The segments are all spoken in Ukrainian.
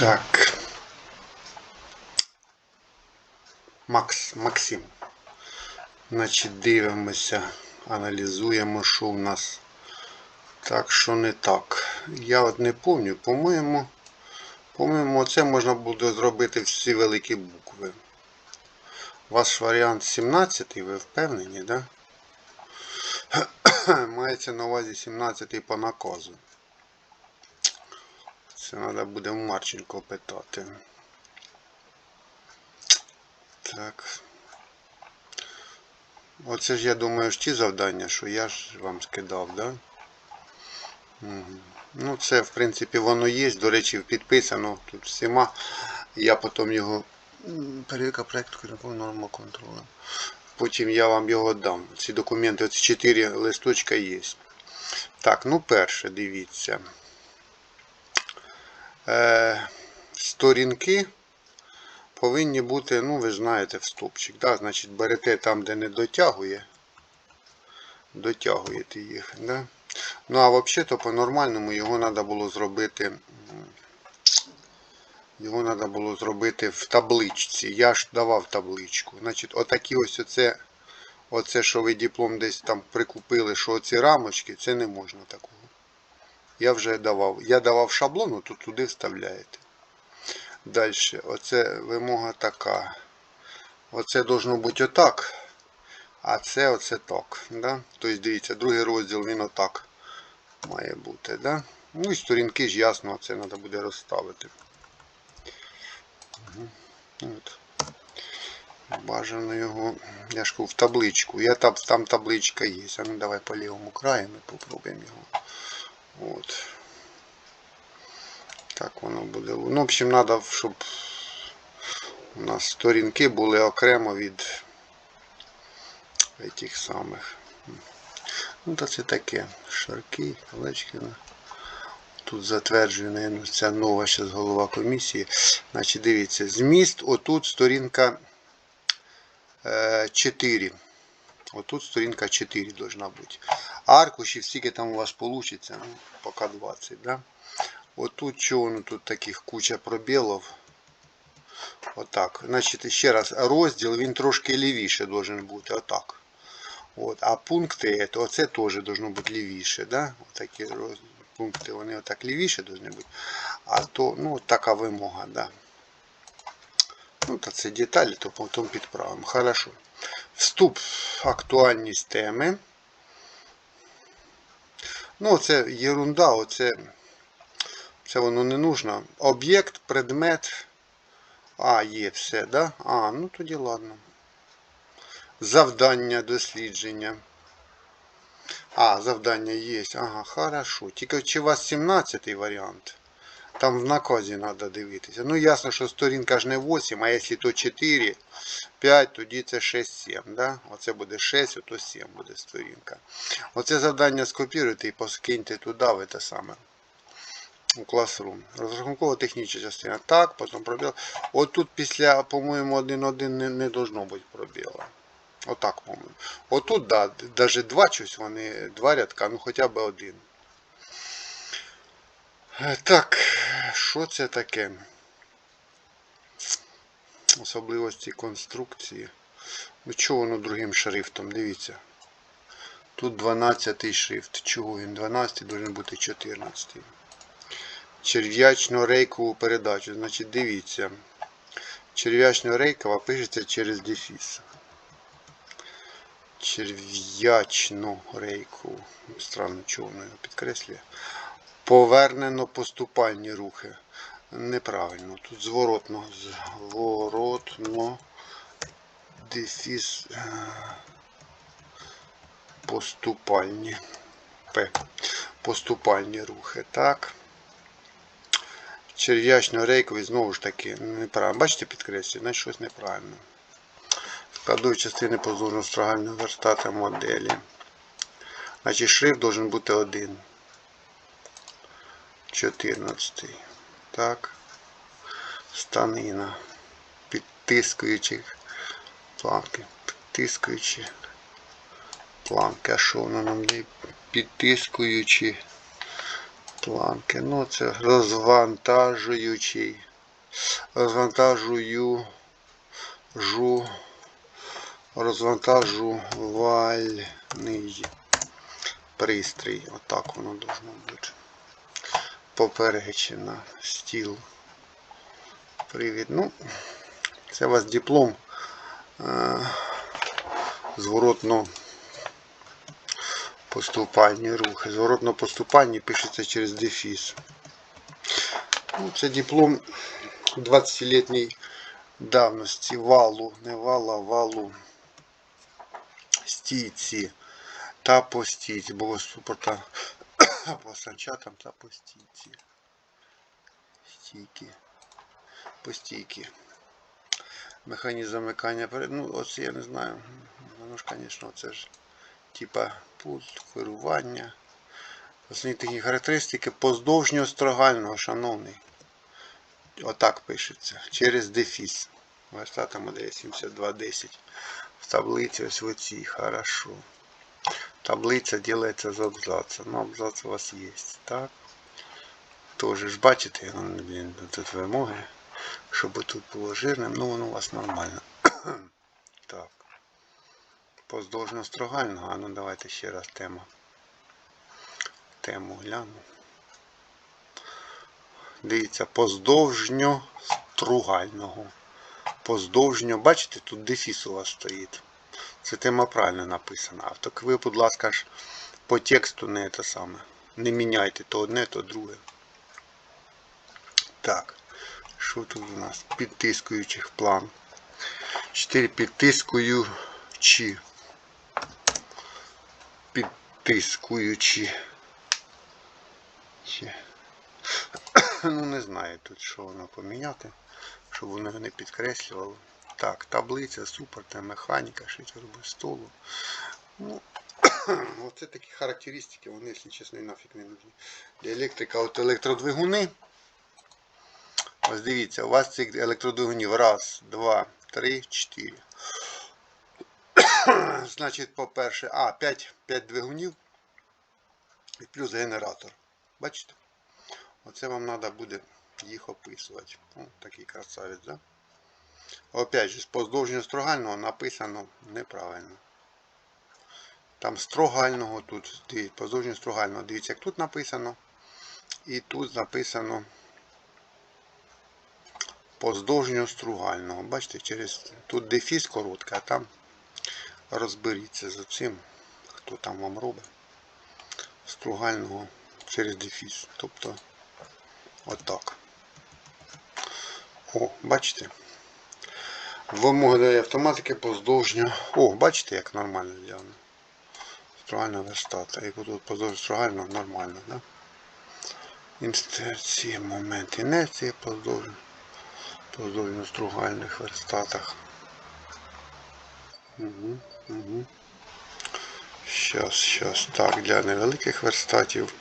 Так. Макс, Максим. Значить, дивимося, аналізуємо, що у нас. Так, що не так. Я от не пам'ятаю, по-моєму, по-моєму, це можна буде зробити всі великі букви. Ваш варіант 17, ви впевнені, да? Мається на увазі 17 по наказу. Це треба буде Марченко питати. Так. Оце ж я думаю, ж ті завдання, що я ж вам скидав, да? Угу. Ну, це, в принципі, воно є. До речі, підписано тут всіма. Я потім його. м, Перевірка проєкту керівником норма контролю. Потім я вам його дам. Ці документи, оці 4 листочка є. Так, ну перше, дивіться. Е, сторінки повинні бути, ну ви знаєте, в стопчик. Да? Значить, берете там, де не дотягує, дотягуєте їх. Да? Ну а взагалі-то по-нормальному його треба було зробити. Його треба було зробити в табличці. Я ж давав табличку. Значить, отакі ось оце, оце, що ви диплом десь там прикупили, що оці рамочки, це не можна такого. Я вже давав. Я давав шаблону, то туди вставляєте. Далі, оце вимога така. Оце должно бути отак. А це оце так. Да? Тобто, дивіться, другий розділ він отак має бути. Да? Ну і сторінки ж ясно, це треба буде розставити. От. Бажано його. Я ж кажу, в табличку. Я там, там табличка є. А ну давай по лівому краю ми попробуємо його. От. Так воно буде. Ну, в общем, треба, щоб у нас сторінки були окремо від тих самих. Ну, та це таке. Шарки, Колечкина. Тут затверджує, наверное, ця нова ще голова комісії. Значить, дивіться, зміст отут сторінка е, 4. Вот тут сторінка 4 должна быть. Аркушів, скільки там у вас получится, ну, пока 20, да? Вот тут что тут таких куча пробелов. Отак. Значить, ще раз, розділ він трошки лівіше должен бути. Отак. От. А пункти, то оце теж должно бути лівіше. Да? Отакі роз... пункти вони отак лівіше должны бути. А то ну, така вимога, да. Ну, та це деталі, то потім підправимо. Хорошо. Вступ актуальність теми. Ну, це єрунда, оце, це воно не нужно. Об'єкт, предмет. А, є все, да? А, ну тоді ладно. Завдання дослідження. А, завдання є. Ага, хорошо. Тільки чи у вас 17 варіант? Там в наказі треба дивитися. Ну, ясно, що сторінка ж не 8, а якщо то 4, 5, тоді це 6, 7. Да? Оце буде 6, ото 7 буде сторінка. Оце завдання скопіруйте і поскиньте туди, в те саме. У Classroom. Розрахунково-технічна частина. Так, потім пробіл. От тут після, по-моєму, 1.1 не, не должно бути пробіла. Отак, по-моєму. Отут, да, навіть два щось вони, два рядка, ну хоча б один. Е, Так, що це таке? Особливості конструкції. Ну, чого воно другим шрифтом? Дивіться. Тут 12 шрифт. Чого він 12 должен бути 14. Черв'ячно рейкову передачу. Значить, дивіться. Черв'ячно рейкова пишеться через дефіс. Черв'ячну рейку. Странно, чого воно його підкреслює. Повернено поступальні рухи. Неправильно. Тут зворотно. Зворотно. Дефіс. е, Поступальні. П. Поступальні рухи. Так. Черв'ячно рейковий знову ж таки неправильно. Бачите, підкреслюю, значить щось неправильно. Складові частини позорно строгального верстата моделі. Значить шрифт должен бути один. 14. Так. Станина. Підтискуючи планки. Підтискуючи планки. А що воно нам дає? Підтискуючи планки. Ну, це розвантажуючий розвантажую жу розвантажувальний пристрій. Отак воно должно бути. Поперечина, стіл. Привід. Ну, це у вас диплом е, зворотно поступальні рухи. Зворотно поступальні пишеться через дефіс. Ну, це диплом 20-літній давності валу, не вала, валу стійці та по стійці, бо супорта по санчатам та по стійці. Стійки. По. Механізм замикання. Ну, оце я не знаю. Воно ж, звісно, це ж типа пульт, керування. Основні такі характеристики поздовжньо-строгального, шановний. Отак пишеться. Через дефіс. Верстата модель 7210. В таблиці ось в оцій. Хорошо. Таблиця ділиться з абзаца. Ну, абзац у вас є. Так. Тоже ж бачите, блін, тут вимоги. Щоб тут було жирним. Ну, воно у вас нормально. так. Поздовжньо строгального. А ну давайте ще раз тему. Тему гляну. Дивіться, поздовжньо стругального. Поздовжньо, бачите, тут дефіс у вас стоїть. Це тема правильно написана. А так ви, будь ласка, ж по тексту не те саме. Не міняйте то одне, то друге. Так, що тут у нас? Підтискуючих план. 4 підтискуючі. Підтискуючі. Ну, не знаю тут, що воно поміняти, щоб воно не підкреслювало. Так, таблиця, супер, та механіка, шитер без столу. Ну, оце такі характеристики, вони, якщо чесно, і нафіг не нужні. Електрика от електродвигуни. Ось дивіться, у вас цих електродвигунів раз, два, три, чотири. Значить, по-перше, а, 5, 5 двигунів і плюс генератор. Бачите? Оце вам треба буде їх описувати. О, такий красавець, да? Опять же, з поздовжньо строгального написано неправильно. Там строгального тут, дивіться, поздовжньо строгального. Дивіться, як тут написано. І тут написано поздовжньо стругального. Бачите, через тут дефіс короткий, а там розберіться з цим, хто там вам робить. Стругального через дефіс. Тобто отак. О, бачите? Вимоги автоматики поздовжньо. О, бачите, як нормально зроблено. Стругальна верстата. І тут поздовжньо стругально нормально, да? Інстерції, момент інерції поздовжньо. Поздовжньо стругальних верстатах. Угу, угу. Щас, щас. Так, для невеликих верстатів.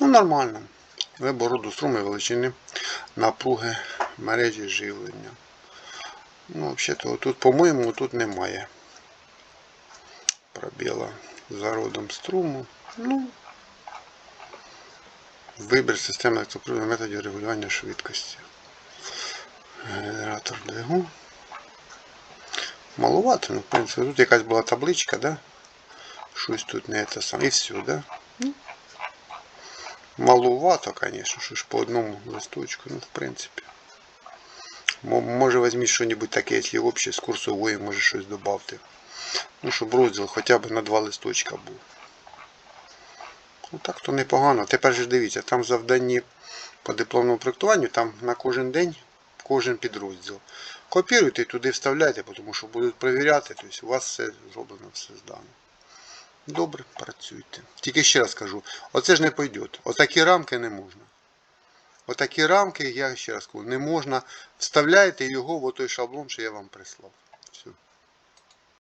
Ну, нормально. Вибор роду струми величини напруги мережі живлення. Ну, взагалі, тут, по-моєму, тут немає пробіла за родом струму. Ну, вибір системи електроприводу методів регулювання швидкості. Генератор двигун. Маловато, ну, в принципі, тут якась була табличка, да? Щось тут не те саме. І все, да? Ну, маловато, конечно, що ж по одному листочку, ну, в принципі. Може візьміть що-небудь таке, якщо обще з курсової, може щось додати. Ну, щоб розділ хоча б на два листочка був. Ну так то непогано. Тепер же дивіться, там завданні по дипломному проєктуванню, там на кожен день кожен підрозділ. Копіруйте і туди вставляйте, тому що будуть перевіряти, тобто у вас все зроблено, все здано. Добре, працюйте. Тільки ще раз кажу, оце ж не пойде. Отакі рамки не можна. Отакі рамки, я ще раз кажу, не можна. Вставляйте його в той шаблон, що я вам прислав.